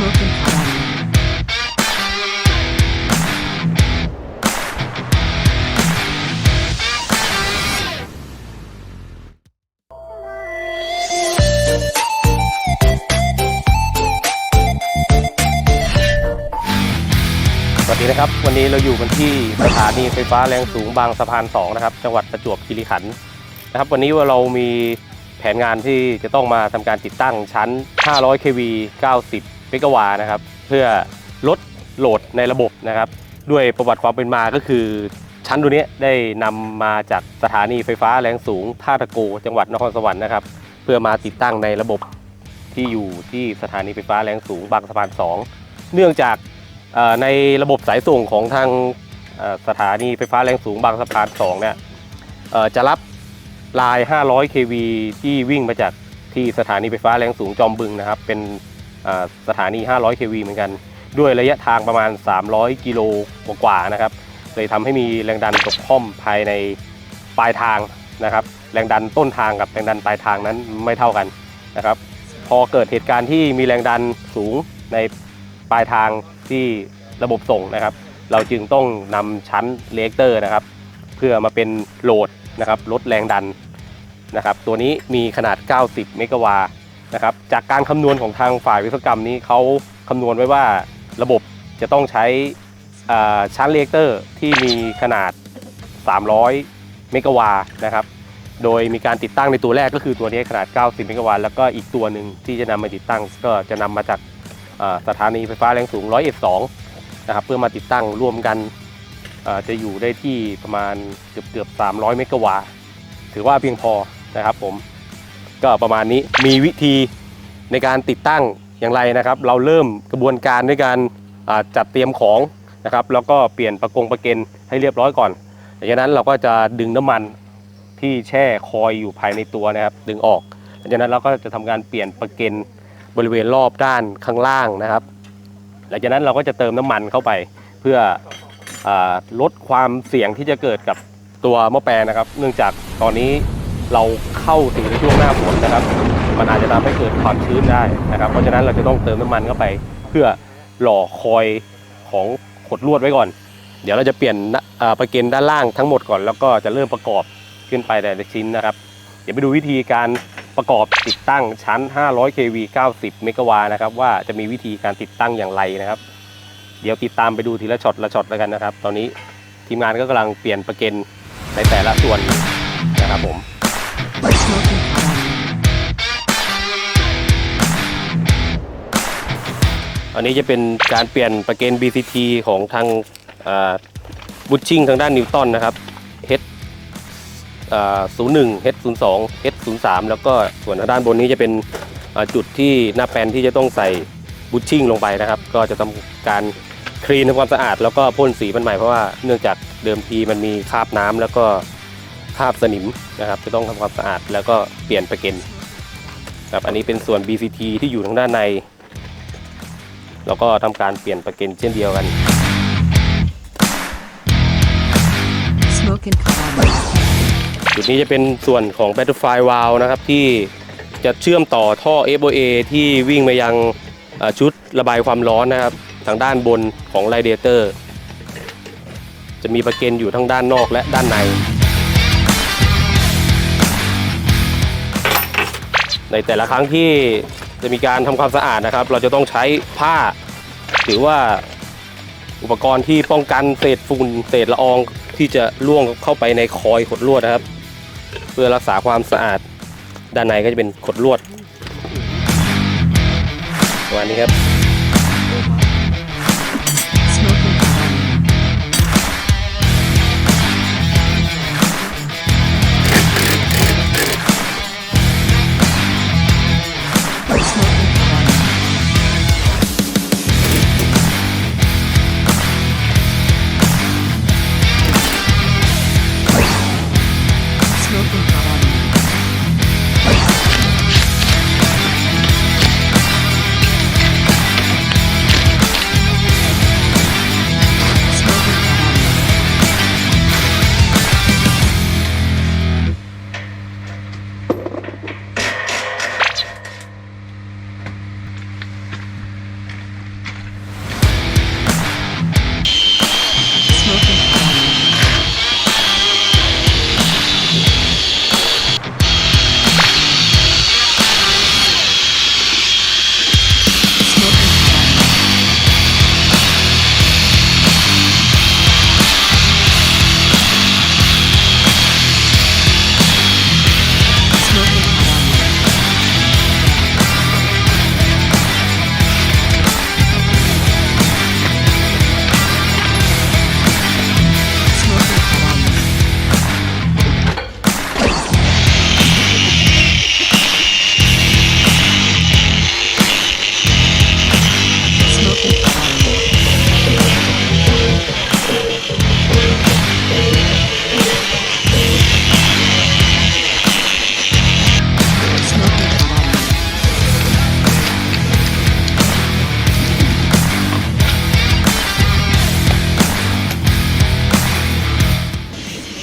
Smoking hot สวัสดีนะครับ วันนี้เราอยู่กันที่สถานีไฟฟ้าแรงสูงบางสะพาน2นะครับจังหวัดประจวบคีรีขันธ์นะครับ วันนี้เรามีแผนงานที่จะต้องมาทำการติดตั้งชั้น 500 kV 90 เมกะวานะครับเพื่อลดโหลดในระบบนะครับ ด้วยประวัติความเป็นมาก็คือ ชั้นตัวนี้ได้นำมาจากสถานีไฟฟ้าแรงสูงท่าตะโกจังหวัดนครสวรรค์นะครับ เพื่อมาติดตั้งในระบบที่อยู่ที่สถานีไฟฟ้าแรงสูงบางสะพาน 2 เนื่องจากในระบบสายส่งของทางสถานีไฟฟ้าแรงสูงบางสะพาน 2 เนี่ยจะรับลาย 500 kV ที่วิ่งมาจากที่สถานีไฟฟ้าแรงสูงจอมบึงนะครับ เป็น สถานี 500 kV เหมือนกัน ด้วยระยะทางประมาณ 300 กิโลกว่าๆนะครับเลยทำให้มีแรงดันตกค่อมภายในปลายทางนะครับ แรงดันต้นทางกับแรงดันปลายทางนั้นไม่เท่ากันนะครับ พอเกิดเหตุการณ์ที่มีแรงดันสูงในปลายทางที่ระบบส่งนะครับ เราจึงต้องนำชั้นเลกเตอร์นะครับ เพื่อมาเป็นโหลดนะครับลดแรงดันนะครับ ตัวนี้มีขนาด 90 เมกะวาต์ นะครับจากการคำนวณของทางฝ่ายวิศวกรรมนี้เขาคำนวณไว้ว่าระบบจะต้องใช้ชั้นเลกเตอร์ที่มีขนาด 300 เมกะวาต์นะครับ โดยมีการติดตั้งในตัวแรกก็คือตัวนี้ขนาด 90 เมกะวัตแล้วก็อีกตัวหนึ่งที่จะนำมาติดตั้ง ก็จะนำมาจากสถานีไฟฟ้าแรงสูง 112 นะครับ เพื่อมาติดตั้งรวมกันจะอยู่ได้ที่ประมาณเกือบเกือบ300 เมกะวัตถือว่าเพียงพอนะครับผม ก็ประมาณนี้มีวิธีในการติดตั้งอย่างไรนะครับ เราเริ่มกระบวนการด้วยการจัดเตรียมของนะครับ แล้วก็เปลี่ยนประกงประเกนให้เรียบร้อยก่อนหลังจากนั้นเราก็จะดึงน้ำมันที่แช่คอยอยู่ภายในตัวนะครับ ดึงออกหลังจากนั้นเราก็จะทำการเปลี่ยนประเกนบริเวณรอบด้านข้างล่างนะครับ หลังจากนั้นเราก็จะเติมน้ำมันเข้าไปเพื่ออลดความเสี่ยงที่จะเกิดกับตัวหม้อแปลงนะครับ เนื่องจากตอนนี้ เราเข้าถึงช่วงหน้าฝนนะครับ มันอาจจะทำให้เกิดความชื้นได้นะครับ เพราะฉะนั้นเราจะต้องเติมน้ำมันเข้าไป เพื่อหล่อคอยของขดลวดไว้ก่อน เดี๋ยวเราจะเปลี่ยนประเกนด้านล่างทั้งหมดก่อน แล้วก็จะเริ่มประกอบขึ้นไปแต่ละชิ้นนะครับ เดี๋ยวไปดูวิธีการประกอบติดตั้งชั้น 500 kV 90 เมกะวานะครับ ว่าจะมีวิธีการติดตั้งอย่างไรนะครับ เดี๋ยวติดตามไปดูทีละช็อตละช็อตแล้วกันนะครับ ตอนนี้ทีมงานก็กำลังเปลี่ยนประเกนในแต่ละส่วนนะครับผม อันนี้จะเป็นการเปลี่ยนประเกน BCT ของทางบูชชิ่งทางด้านนิวตันนะครับ H ศูนย์หนึ่ง H ศูนย์สอง H ศูนย์สามแล้วก็ส่วนทางด้านบนนี้จะเป็นจุดที่หน้าแปลนที่จะต้องใส่บูชชิ่งลงไปนะครับ ก็จะทำการคลีนทำความสะอาด แล้วก็พ่นสีมันใหม่เพราะว่าเนื่องจากเดิมทีมันมีคราบน้ำแล้วก็ คราบสนิมนะครับ จะต้องทำความสะอาดแล้วก็เปลี่ยนประเกนครับอันนี้เป็นส่วน BCT ที่อยู่ทางด้านใน แล้วก็ทำการเปลี่ยนประเกนเช่นเดียวกัน Smoking hot on. จุดนี้จะเป็นส่วนของ Butterfly Valve นะครับที่จะเชื่อมต่อท่อ FOA ที่วิ่งมายังเอ่อชุดระบายความร้อนนะครับ ทางด้านบนของ Radiator จะมีประเกนอยู่ทั้งด้านนอกและด้านใน ในแต่ละครั้งที่จะมีการทำความสะอาดนะครับ เราจะต้องใช้ผ้า หรือว่าอุปกรณ์ที่ป้องกันเศษฝุ่นเศษละอองที่จะล่วงเข้าไปในคอยขดลวดนะครับ เพื่อรักษาความสะอาดด้านในก็จะเป็นขดลวดประมาณนี้ครับ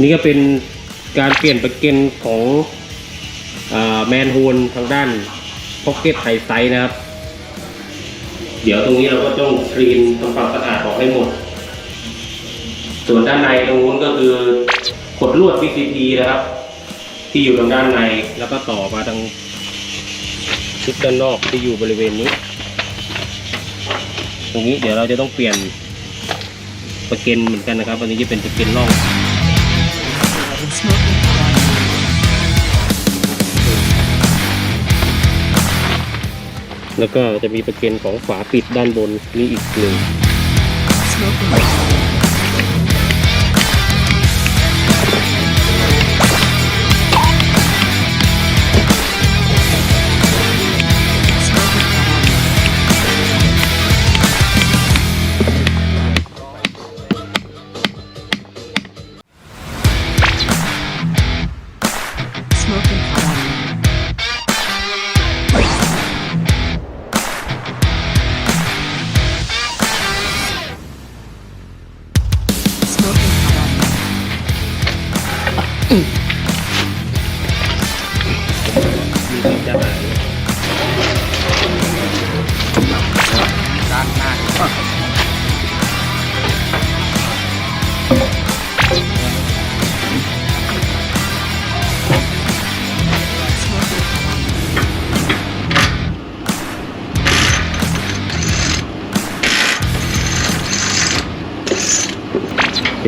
นี่ก็เป็นการเปลี่ยนประเก็นของแมนโฮลทางด้านพ็อกเก็ตไฮไซส์นะครับ เดี๋ยวตรงนี้เราก็ต้องคลีนทำความสะอาดออกให้หมด ส่วนด้านในตรงนู้นก็คือขดลวด PCT นะครับ ที่อยู่ทางด้านในแล้วก็ต่อมาทางชุดด้านนอกที่อยู่บริเวณนี้ ตรงนี้เดี๋ยวเราจะต้องเปลี่ยนประเก็นเหมือนกันนะครับอันนี้จะเป็นประเก็นร่อง แล้วก็จะมีประเก็นของฝาปิดด้านบนนี่อีกหนึ่ง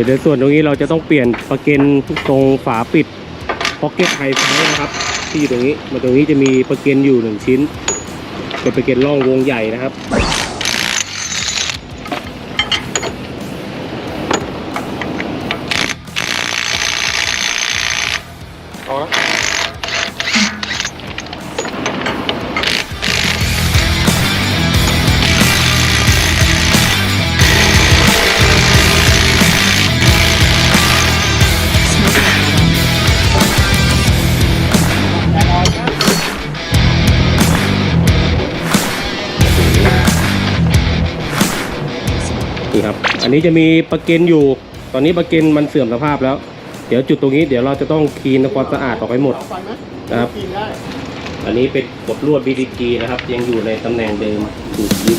ดี๋ยวในส่วนตรงนี้เราจะต้องเปลี่ยนประเก็นตรงฝาปิดพ็อกเก็ตไฮไฟนะครับ ที่อยู่ตรงนี้มาตรงนี้จะมีประเก็นอยู่หนึ่งชิ้น เป็นประเก็นร่องวงใหญ่นะครับ นี่จะมีประเกนอยู่ ตอนนี้ประเกนมันเสื่อมสภาพแล้ว เดี๋ยวจุดตรงนี้เดี๋ยวเราจะต้องคลีนทำความสะอาดออกให้หมดนะครับ อันนี้เป็นกดลวด BDG นะครับ ยังอยู่ในตำแหน่งเดิมถูกยึด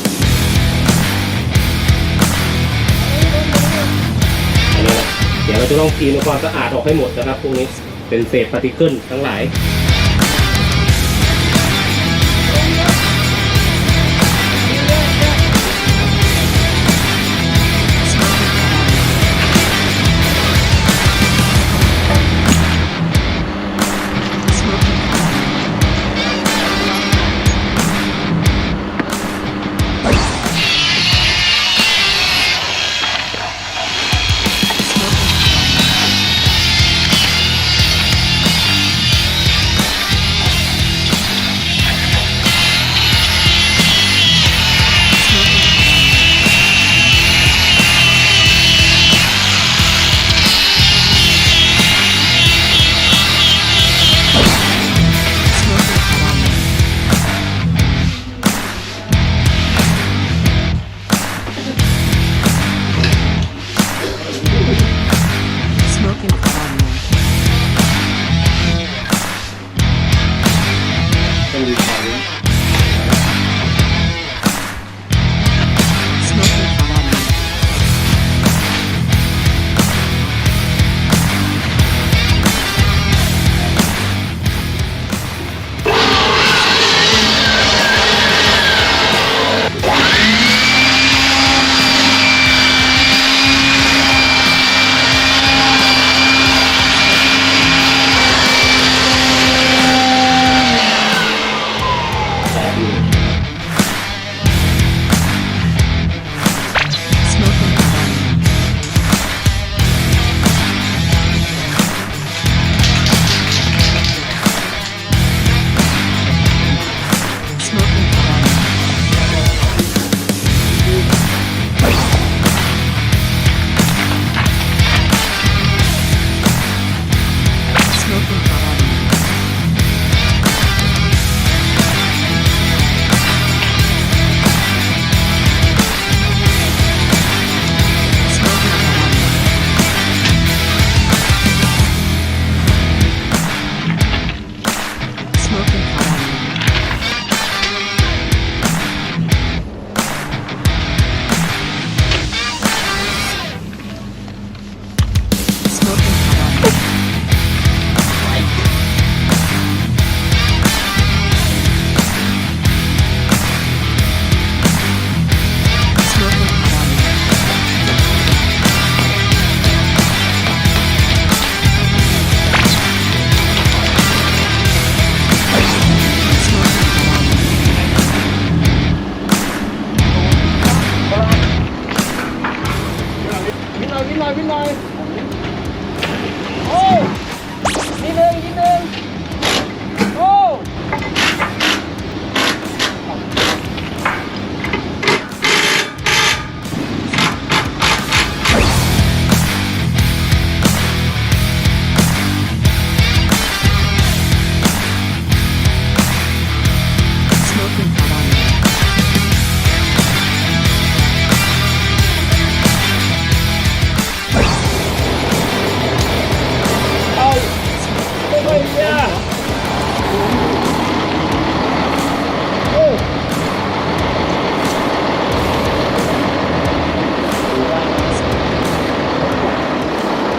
อันนี้นะเดี๋ยวเราจะต้องคลีนทำความสะอาดออกให้หมดนะครับพวกนี้เป็นเศษพาร์ติเคิลทั้งหลาย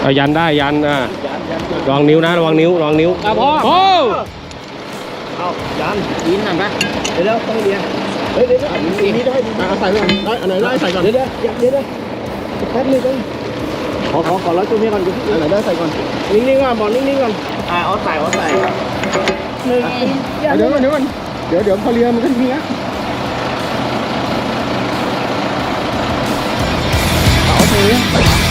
เอายันได้ยันอะระวังนิ้วนะระวังนิ้วระวังนิ้วอะพ่อโอ้เอายันยินหน่อยปะเดี๋ยวเดี๋ยวต้องเรียนเฮ้ยเดี๋ยวเดี๋ยวอันนี้ได้เอาใส่ก่อนได้อันไหนได้ใส่ก่อนเดี๋ยวเดี๋ยวเดี๋ยวเดี๋ยวแป๊บนึงก่อนขอขอขอร้อยตัวนี้ก่อนอันไหนได้ใส่ก่อนนิ่งๆก่อนบอลนิ่งๆก่อนอ่าเอาใส่เอาใส่หนึ่งเดี๋ยวก่อนเดี๋ยวก่อนเดี๋ยวเดี๋ยวพอเรียนมันก็ทีนะเอาถือ